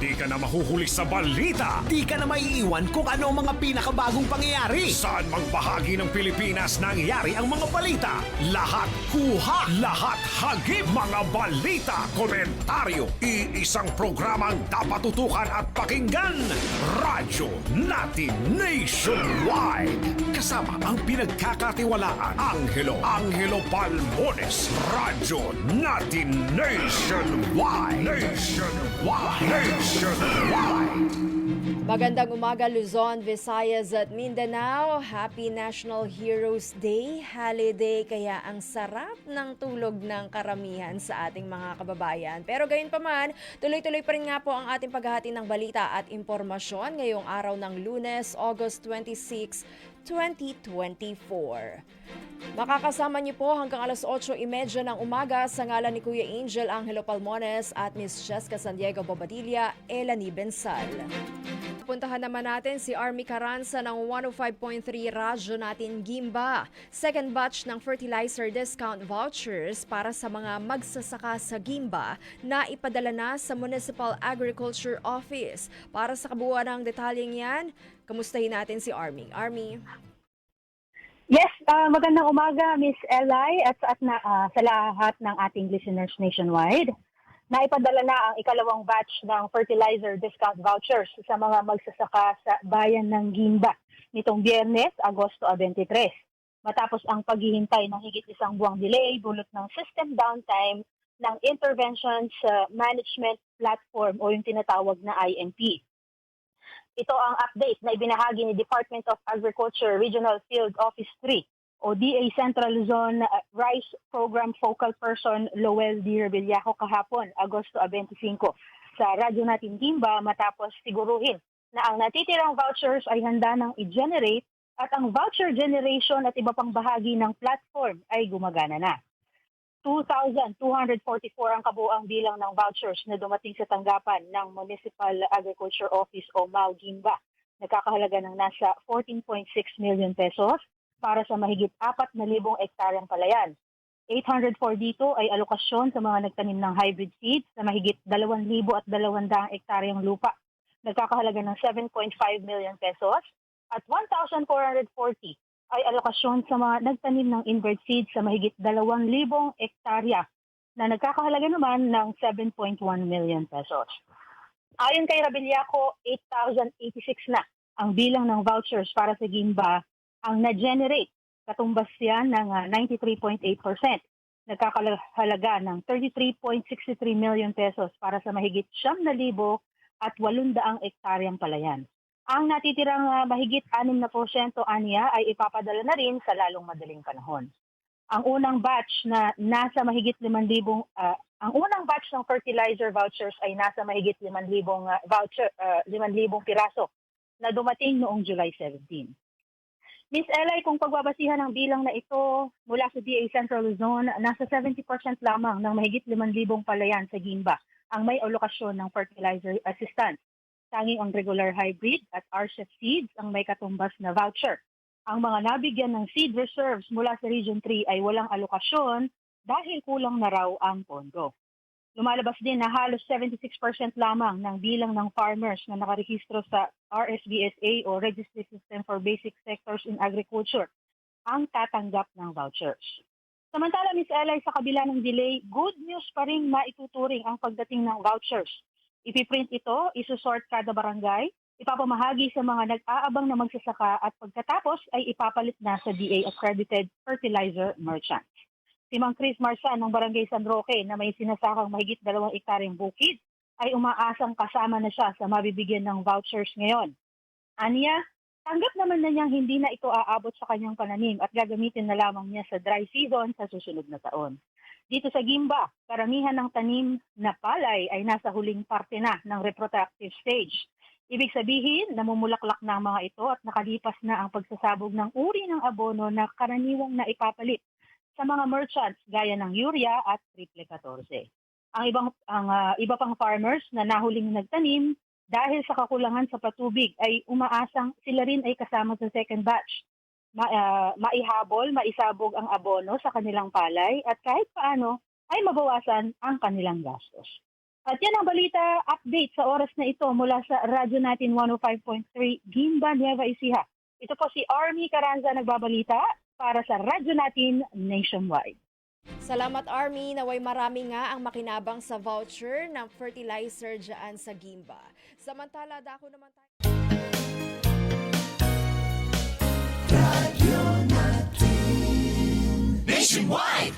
Di ka na mahuhuli sa balita. Di ka na maiiwan kung ano ang mga pinakabagong pangyayari. Saan mang bahagi ng Pilipinas nangyayari ang mga balita? Lahat kuha, lahat hagip mga balita, komentaryo. Iisang programang dapat tutukan at pakinggan. Radyo natin nationwide. Kasama ang pinagkakatiwalaan. Angelo, Angelo Palmones. Radyo natin nationwide. Nationwide. Nationwide. Sure. Why? Magandang umaga Luzon, Visayas at Mindanao. Happy National Heroes Day, holiday kaya ang sarap ng tulog ng karamihan sa ating mga kababayan. Pero gayon pa man, tuloy-tuloy pa rin nga po ang ating paghahati ng balita at impormasyon ngayong araw ng Lunes, August 26, 2024. Makakasama niyo po hanggang alas 8.30 ng umaga sa ngalan ni Kuya Angel Angelo Palmones at Miss Cheska San Diego Bobadilla, Elani Bensal. Puntahan naman natin si Army Caranza ng 105.3 Radyo natin Gimba. Second batch ng fertilizer discount vouchers para sa mga magsasaka sa Gimba na ipadala na sa Municipal Agriculture Office. Para sa kabuuan ng detalyeng yan, kamustahin natin si Army. Army. Yes, ah, magandang umaga Miss Eli at, at na, ah, sa lahat ng ating listeners nationwide. Naipadala na ang ikalawang batch ng fertilizer discount vouchers sa mga magsasaka sa bayan ng Gimba nitong Biyernes, Agosto 23. Matapos ang paghihintay ng higit isang buwang delay dulot ng system downtime ng Interventions ah, Management Platform o yung tinatawag na IMP. Ito ang update na ibinahagi ni Department of Agriculture Regional Field Office 3 o DA Central Zone uh, Rice Program Focal Person Lowell D. Rebellaco kahapon, Agosto 25 sa radyo natin Gimba matapos siguruhin na ang natitirang vouchers ay handa nang i-generate at ang voucher generation at iba pang bahagi ng platform ay gumagana na. 2,244 ang kabuang bilang ng vouchers na dumating sa tanggapan ng Municipal Agriculture Office o MAU Gimba. Nagkakahalaga ng nasa 14.6 million pesos para sa mahigit 4,000 ektaryang palayan. 804 dito ay alokasyon sa mga nagtanim ng hybrid seeds sa mahigit 2,200 ektaryang lupa. Nagkakahalaga ng 7.5 million pesos at 1,440 ay alokasyon sa mga nagtanim ng inbred seeds sa mahigit 2,000 ektarya na nagkakahalaga naman ng 7.1 million pesos. Ayon kay Rabillaco, 8,086 na ang bilang ng vouchers para sa Gimba ang na-generate. Katumbas yan ng ah, 93.8%. Nagkakahalaga ng 33.63 million pesos para sa mahigit 7,000 at 800 ektaryang palayan. Ang natitirang ah, mahigit 6 na porsyento aniya ay ipapadala na rin sa lalong madaling panahon. Ang unang batch na nasa mahigit 5,000 ah, ang unang batch ng fertilizer vouchers ay nasa mahigit 5,000 ah, voucher ah, 5,000 piraso na dumating noong July 17. Miss Eli, kung pagbabasihan ng bilang na ito mula sa DA Central Luzon, nasa 70% lamang ng mahigit 5,000 palayan sa Gimba ang may alokasyon ng fertilizer assistance. Tanging ang regular hybrid at RCEP seeds ang may katumbas na voucher. Ang mga nabigyan ng seed reserves mula sa Region 3 ay walang alokasyon dahil kulang na raw ang pondo. Lumalabas din na halos 76% lamang ng bilang ng farmers na nakarehistro sa RSBSA o Registry System for Basic Sectors in Agriculture ang tatanggap ng vouchers. Samantala, Ms. Eli, sa kabila ng delay, good news pa rin maituturing ang pagdating ng vouchers. Ipiprint ito, isusort kada barangay, ipapamahagi sa mga nag-aabang na magsasaka at pagkatapos ay ipapalit na sa DA accredited fertilizer merchants. Si Mang Chris Marsan ng Barangay San Roque na may sinasakang mahigit dalawang ektaryang bukid ay umaasang kasama na siya sa mabibigyan ng vouchers ngayon. Aniya, tanggap naman na niyang hindi na ito aabot sa kanyang pananim at gagamitin na lamang niya sa dry season sa susunod na taon. Dito sa Gimba, karamihan ng tanim na palay ay nasa huling parte na ng reproductive stage. Ibig sabihin, namumulaklak na ang mga ito at nakalipas na ang pagsasabog ng uri ng abono na karaniwang na ipapalit sa mga merchants gaya ng urea at triple 14. Ang ibang ang ah, iba pang farmers na nahuling nagtanim dahil sa kakulangan sa patubig ay umaasang sila rin ay kasama sa second batch. Ma, ah, maihabol, maisabog ang abono sa kanilang palay at kahit paano ay mabawasan ang kanilang gastos. At yan ang balita update sa oras na ito mula sa radyo natin 105.3 Gimba, Nueva Ecija. Ito po si Army Caranza nagbabalita para sa radyo natin nationwide. Salamat Army, naway marami nga ang makinabang sa voucher ng fertilizer dyan sa Gimba. Samantala, dako naman tayo. Nationwide!